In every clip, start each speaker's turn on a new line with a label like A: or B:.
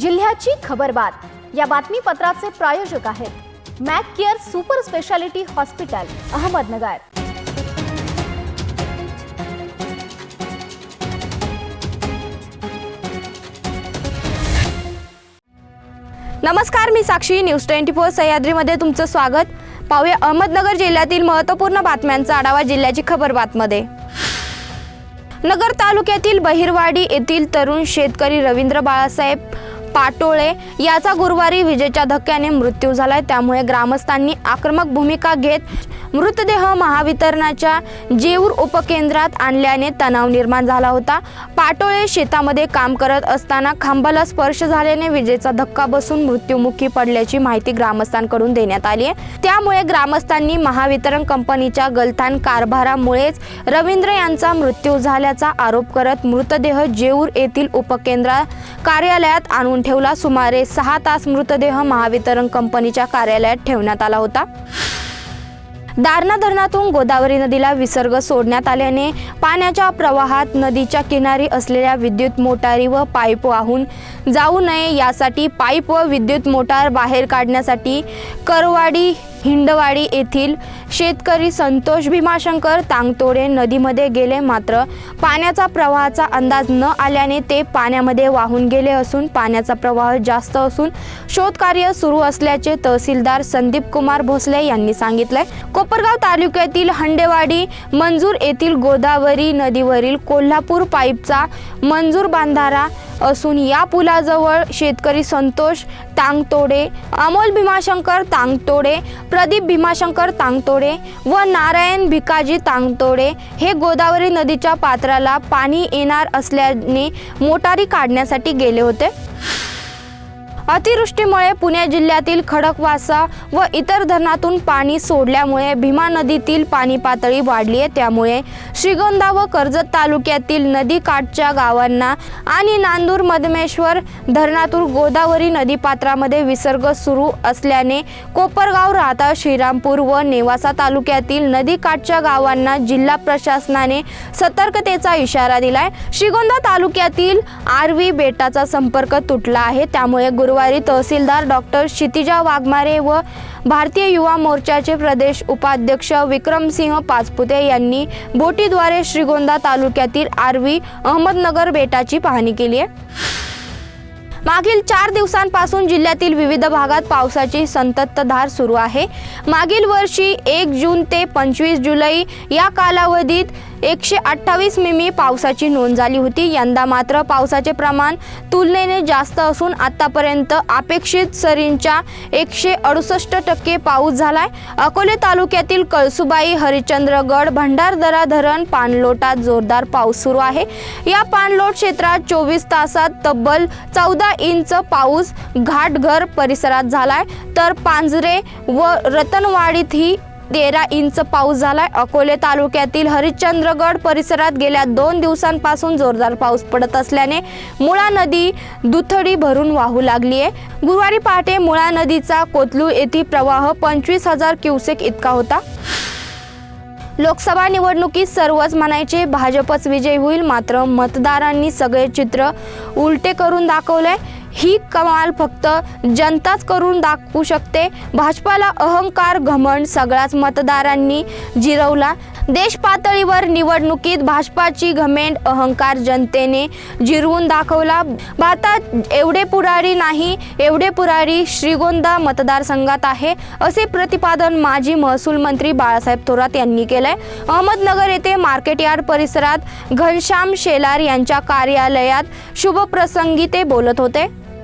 A: जिल्ह्याची खबरबात या बातमीपत्राचे प्रायोजक आहेत Mac care super speciality hospital Ahmednagar.
B: नमस्कार मी साक्षी. न्यूज ट्वेंटी फोर सह्याद्रीमध्ये तुमचं स्वागत. पाहूया अहमदनगर जिल्ह्यातील महत्त्वपूर्ण बातम्यांचा आढावा जिल्ह्याची खबर बातमध्ये. नगर तालुक्यातील बहिरवाडी येथील तरुण शेतकरी रवींद्र बाळासाहेब पाटोळे याचा गुरुवारी विजेच्या धक्क्याने मृत्यू झालाय. त्यामुळे ग्रामस्थांनी आक्रमक भूमिका घेत मृतदेह महावितरणाच्या जेऊर उपकेंद्रात आणल्याने तणाव निर्माण झाला होता. पाटोळे शेतामध्ये काम करत असताना खांबाला स्पर्श झाल्याने विजेचा धक्का बसून मृत्युमुखी पडल्याची माहिती ग्रामस्थांकडून देण्यात आली आहे. त्यामुळे ग्रामस्थांनी महावितरण कंपनीच्या गलथान कारभारामुळेच रवींद्र यांचा मृत्यू झाल्याचा आरोप करत मृतदेह जेऊर येथील उपकेंद्र कार्यालयात आणून ठेवला. सुमारे सहा तास मृतदेह महावितरण कंपनीच्या कार्यालयात ठेवण्यात आला होता. दारणा धरणातून गोदावरी नदीला विसर्ग सोडण्यात आल्याने पाण्याच्या प्रवाहात नदीच्या किनारी असलेल्या विद्युत मोटारी व पाईप वाहून जाऊ नये यासाठी पाईप व विद्युत मोटार बाहेर काढण्यासाठी करवाडी हिंडवाडी येथील शेतकरी संतोष भीमाशंकर तांगतोडे नदीमध्ये गेले. मात्र पाण्याचा प्रवाहाचा अंदाज न आल्याने ते पाण्यामध्ये वाहून गेले असून पाण्याचा प्रवाह जास्त असून शोधकार्य सुरू असल्याचे तहसीलदार संदीप कुमार भोसले यांनी सांगितले. कोपरगाव तालुक्यातील हंडेवाडी मंजूर येथील गोदावरी नदीवरील कोल्हापूर पाईपचा मंजूर बांधारा असून या पुलाजवळ शेतकरी संतोष तांगतोडे अमोल भीमाशंकर तांगतोडे प्रदीप भीमाशंकर तांगतोडे व नारायण भिकाजी तांगतोडे हे गोदावरी नदीच्या पात्राला पाणी येणार असल्याने मोटारी काढण्यासाठी गेले होते. अतिवृष्टीमुळे पुणे जिल्ह्यातील खडकवासा व इतर धरणातून पाणी सोडल्यामुळे भीमा नदीतील पाणी पातळी वाढली आहे. त्यामुळे श्रीगोंदा व कर्जत तालुक्यातील नदीकाठच्या गावांना आणि नांदूर मधमेश्वर धरणातून गोदावरी नदीपात्रामध्ये विसर्ग सुरू असल्याने कोपरगाव राहता श्रीरामपूर व नेवासा तालुक्यातील नदीकाठच्या गावांना जिल्हा प्रशासनाने सतर्कतेचा इशारा दिलाय. श्रीगोंदा तालुक्यातील आरवी बेटाचा संपर्क तुटला आहे. त्यामुळे गुरु तहसीलदार डॉक्टर क्षितिजा वाघमारे व भारतीय युवा मोर्चाचे प्रदेश उपाध्यक्ष विक्रमसिंह पाचपुते यांनी बोटीद्वारे श्रीगोंदा तालुक्यातील आरवी अहमदनगर बेटाची पाहणी केली आहे. मागील चार दिवसांपासून जिल्ह्यातील विविध भागात पावसाची संततधार सुरू आहे. मागील वर्षी एक जून ते पंचवीस जुलै या कालावधीत एकशे अठ्ठावीस मिमी पावसाची नोंद झाली होती. यंदा मात्र पावसाचे प्रमाण तुलनेने जास्त असून आतापर्यंत अपेक्षित सरींच्या एकशे अडुसष्ट टक्के पाऊस झालाय. अकोले तालुक्यातील कळसुबाई हरिश्चंद्रगड भंडारदरा धरण पाणलोटात जोरदार पाऊस सुरू आहे. या पाणलोट क्षेत्रात चोवीस तासात तब्बल चौदा इंच पाऊस घाटघर परिसरात झालाय. तर पांजरे व रतनवाडीतही तेरा इंच पाऊस झालाय. अकोले तालुक्यातील हरिश्चंद्रगड परिसरात गेल्या दोन दिवसांपासून जोरदार पाऊस पडत असल्याने मुळा नदी दुथडी भरून वाहू लागली आहे. गुरुवारी पहाटे मुळा नदीचा कोतलू येथील प्रवाह पंचवीस हजार क्युसेक इतका होता. लोकसभा निवडणुकीत सर्वच म्हणायचे भाजपच विजय होईल मात्र मतदारांनी सगळे चित्र उलटे करून दाखवले. ही कमाल फक्त जनताच करून दाखवू शकते. भाजपाला अहंकार घमंड सगळ्याच मतदारांनी जिरवला. देश पातळीवर निवडणुकीत भाजपाची घमेंड अहंकार जनतेने जिरवून दाखवला. भारतात एवढे पुरारी नाही एवढे पुरारी श्रीगोंदा मतदारसंघात आहे असे प्रतिपादन माजी महसूल मंत्री बाळासाहेब थोरात यांनी केलंय. अहमदनगर येथे मार्केट यार्ड परिसरात घनश्याम शेलार यांच्या कार्यालयात शुभप्रसंगी ते बोलत होते.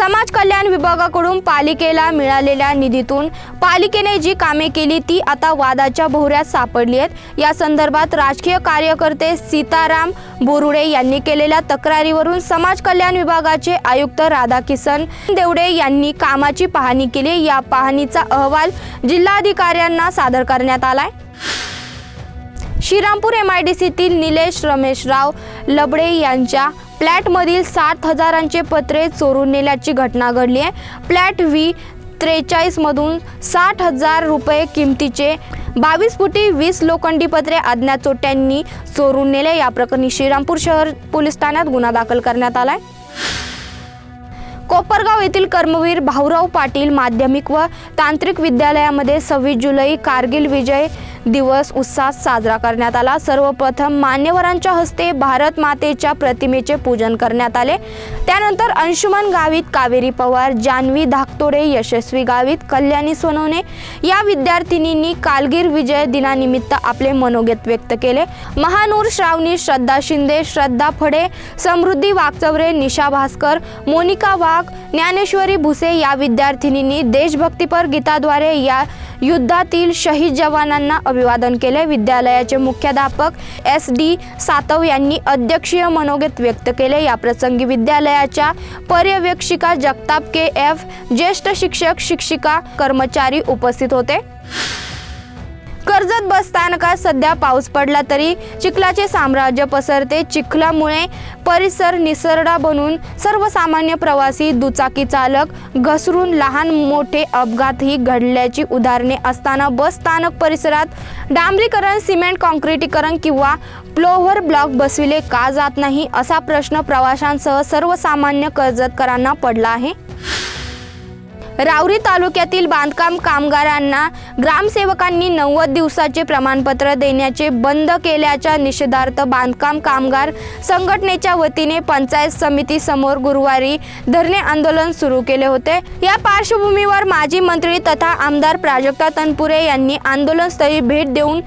B: समाज कल्याण विभागाकडून पालिकेला मिळालेल्या निधीतून पालिकेने जी कामे केली ती आता वादाच्या भोवऱ्यात सापडली आहेत. या संदर्भात राजकीय कार्यकर्ते सीताराम बोरुडे यांनी केलेल्या तक्रारीवरून समाज कल्याण विभागाचे आयुक्त राधाकिसन देवडे यांनी कामाची पाहणी केली. या पाहणीचा अहवाल जिल्हाधिकाऱ्यांना सादर करण्यात आलाय. श्रीरामपूर एम आय डी सीतील निलेश रमेशराव लबडे यांच्या फ्लॅटमधील सात हजारांचे पत्रे चोरून नेल्याची घटना घडली आहे. फ्लॅट व्ही त्रेचाळीसमधून साठ हजार रुपये किमतीचे बावीस फुटी वीस लोखंडी पत्रे अज्ञात चोट्यांनी चोरून नेले. या प्रकरणी श्रीरामपूर शहर पोलीस ठाण्यात गुन्हा दाखल करण्यात आलाय. कोपरगाव येथील कर्मवीर भाऊराव पाटील माध्यमिक व तांत्रिक विद्यालयामध्ये सव्वीस जुलै कारगिल विजय दिवस उत्साहात साजरा करण्यात आला. सर्वप्रथम मान्यवरांच्या हस्ते भारत मातेच्या प्रतिमेचे पूजन करण्यात आले. त्यानंतर अंशुमन गावित कावेरी पवार जान्हवी धाकतोडे यशस्वी गावित कल्याणी सोनवणे या विद्यार्थिनींनी कालगिर विजय दिनानिमित्त आपले मनोगत व्यक्त केले. महानूर श्रावणी श्रद्धा शिंदे श्रद्धा फडे समृद्धी वागचवरे निशा भास्कर मोनिका वाघ ज्ञानेश्वरी भुसे या विद्यार्थिनींनी देशभक्तीपर गीताद्वारे या युद्धातील शहीद जवानांना अभिवादन केले. विद्यालयाचे मुख्याध्यापक एस डी सातव यांनी अध्यक्षीय मनोगत व्यक्त केले. या प्रसंगी विद्यालयाच्या पर्यवेक्षिका जगताप के एफ ज्येष्ठ शिक्षक शिक्षिका कर्मचारी उपस्थित होते. कर्जत बस स्थानकात सध्या पाऊस पडला तरी चिखलाचे साम्राज्य पसरते. चिखलामुळे परिसर निसरडा बनून सर्वसामान्य प्रवासी दुचाकी चालक घसरून लहान मोठे अपघातही घडल्याची उदाहरणे असताना बस स्थानक परिसरात डांबरीकरण सिमेंट कॉन्क्रिटीकरण किंवा प्लोव्हर ब्लॉक बसविले का जात नाही असा प्रश्न प्रवाशांसह सर्वसामान्य कर्जतकरांना पडला आहे. राऊरी तालुक्यातील बांधकाम कामगारांना ग्रामसेवकांनी नव्वद दिवसाचे प्रमाणपत्र देण्याचे बंद केल्याच्या निषेधार्थ बांधकाम कामगार संघटनेच्या वतीने पंचायत समिती समोर गुरुवारी धरणे आंदोलन सुरू केले होते. या पार्श्वभूमीवर माजी मंत्री तथा आमदार प्राजक्ता तनपुरे यांनी आंदोलनस्थळी भेट देऊन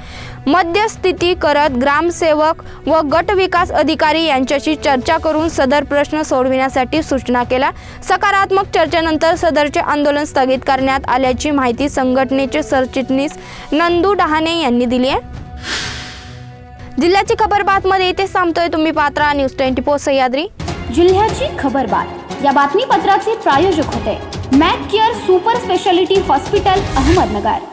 B: मध्यस्थिती करत ग्रामसेवक व गट विकास अधिकारी यांच्याशी चर्चा करून सदर प्रश्न सोडविण्यासाठी सूचना केल्या. सकारात्मक चर्चेनंतर सदरचे आंदोलन स्थगित करण्यात आल्याची माहिती संघटनेचे सरचिटणीस नंदू डहाणे यांनी दिली आहे. जिल्ह्याची खबर बातमध्ये इथे सांगतोय तुम्ही पात्रा न्यूज ट्वेंटी फोर सह्याद्री.
A: जिल्ह्याची खबरबात या बातमीपत्राचे प्रायोजक होते. Mac care super speciality hospital Ahmednagar.